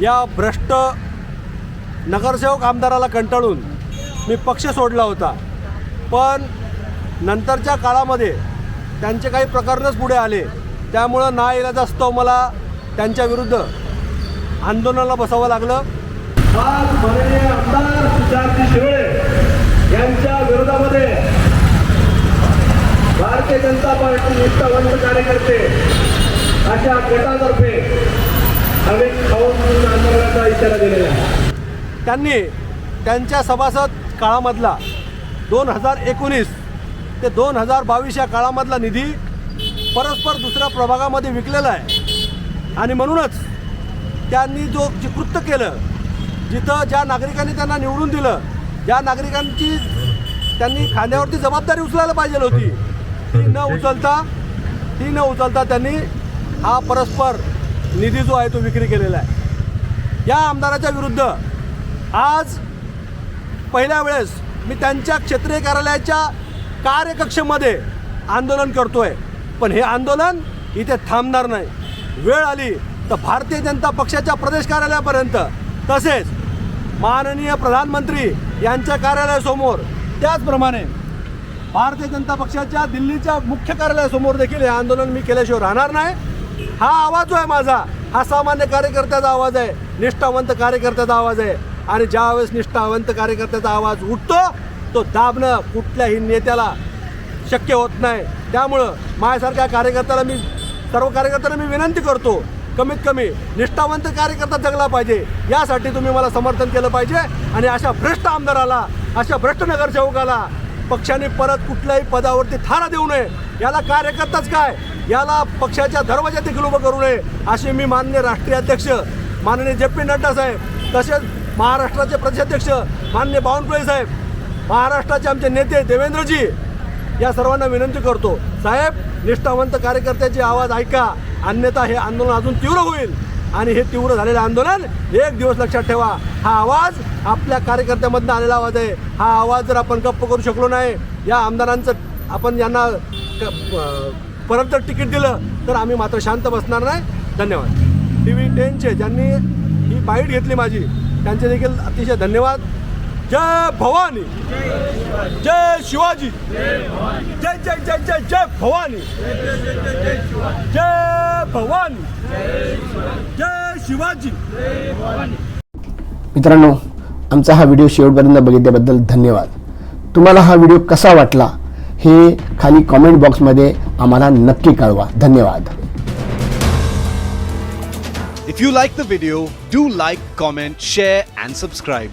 या भ्रष्ट नगरसेवक आमदाराला कंटाळून मी पक्ष सोडला होता. पण नंतरच्या काळामध्ये त्यांचे काही प्रकरणच पुढे आले. त्यामुळं ना इलाजास्तव मला त्यांच्याविरुद्ध आंदोलनाला बसावं लागलं. आज माननीय आमदार तुषारजी शिरोळे यांच्या विरोधामध्ये भारतीय जनता पार्टी निष्ठावंत कार्यकर्ते अशा गटातर्फे आंदोलनाचा इशारा दिलेला आहे. त्यांनी त्यांच्या सभासद काळामधला दोन हजार एकोणीस ते दोन हजार बावीस या काळामधला निधी परस्पर दुसऱ्या प्रभागामध्ये विकलेला आहे. आणि म्हणूनच त्यांनी जो जे कृत्य केलं जिथं ज्या नागरिकांनी त्यांना निवडून दिलं ज्या नागरिकांची त्यांनी खांद्यावरती जबाबदारी उचलायला पाहिजे होती ती न उचलता ती न उचलता त्यांनी हा परस्पर निधी जो आहे तो विक्री केलेला आहे. या आमदाराच्या विरुद्ध आज पहिल्या वेळेस मी त्यांच्या क्षेत्रीय कार्यालयाच्या कार्यकक्षेमध्ये आंदोलन करतोय. पण हे आंदोलन इथे थांबणार नाही. वेळ आली तर भारतीय जनता पक्षाच्या प्रदेश कार्यालयापर्यंत तसेच माननीय प्रधानमंत्री यांच्या कार्यालयासमोर. त्याचप्रमाणे भारतीय जनता पक्षाच्या दिल्लीच्या मुख्य कार्यालयासमोर देखील हे आंदोलन मी केल्याशिवाय राहणार नाही. हा आवाज जो आहे माझा. हा सामान्य कार्यकर्त्याचा आवाज आहे. निष्ठावंत कार्यकर्त्याचा आवाज आहे. आणि ज्यावेळेस निष्ठावंत कार्यकर्त्याचा आवाज उठतो तो दाबणं कुठल्याही नेत्याला शक्य होत नाही. त्यामुळं माझ्यासारख्या कार्यकर्त्याला मी सर्व कार्यकर्त्यांना मी विनंती करतो कमीत कमी निष्ठावंत कार्यकर्ता जगला पाहिजे. यासाठी तुम्ही मला समर्थन केलं पाहिजे. आणि अशा भ्रष्ट आमदाराला अशा भ्रष्ट नगरसेवकाला पक्षाने परत कुठल्याही पदावरती थारा देऊ नये. याला कार्यकर्ताच काय? याला पक्षाच्या दरवाजा देखील उभं करू नये असे मी माननीय राष्ट्रीय अध्यक्ष माननीय जे पी नड्डा साहेब तसेच महाराष्ट्राचे प्रदेशाध्यक्ष माननीय बावनकुळे साहेब महाराष्ट्राचे आमचे नेते देवेंद्रजी या सर्वांना विनंती करतो. साहेब निष्ठावंत कार्यकर्त्याचे आवाज ऐका. अन्यथा हे आंदोलन अजून तीव्र होईल. आणि हे तीव्र झालेलं आंदोलन एक दिवस लक्षात ठेवा. हा आवाज आपल्या कार्यकर्त्यामधनं आलेला आवाज आहे. हा आवाज जर आपण गप्प करू शकलो नाही या आमदारांचं आपण यांना परत जर तिकीट दिलं तर आम्ही मात्र शांत बसणार नाही. धन्यवाद. टी व्ही टेनचे ज्यांनी ही बाईट घेतली माझी त्यांचे देखील अतिशय धन्यवाद. जय भवानी. जय शिवाजी. जय जय जय जय जय भवानी. जय भवानी. जय शिवाजी. मित्रांनो आमचा हा व्हिडिओ शेवटपर्यंत बघितल्याबद्दल धन्यवाद. तुम्हाला हा व्हिडिओ कसा वाटला हे खाली कॉमेंट बॉक्समध्ये आम्हाला नक्की कळवा धन्यवाद if you like the video do like comment share and subscribe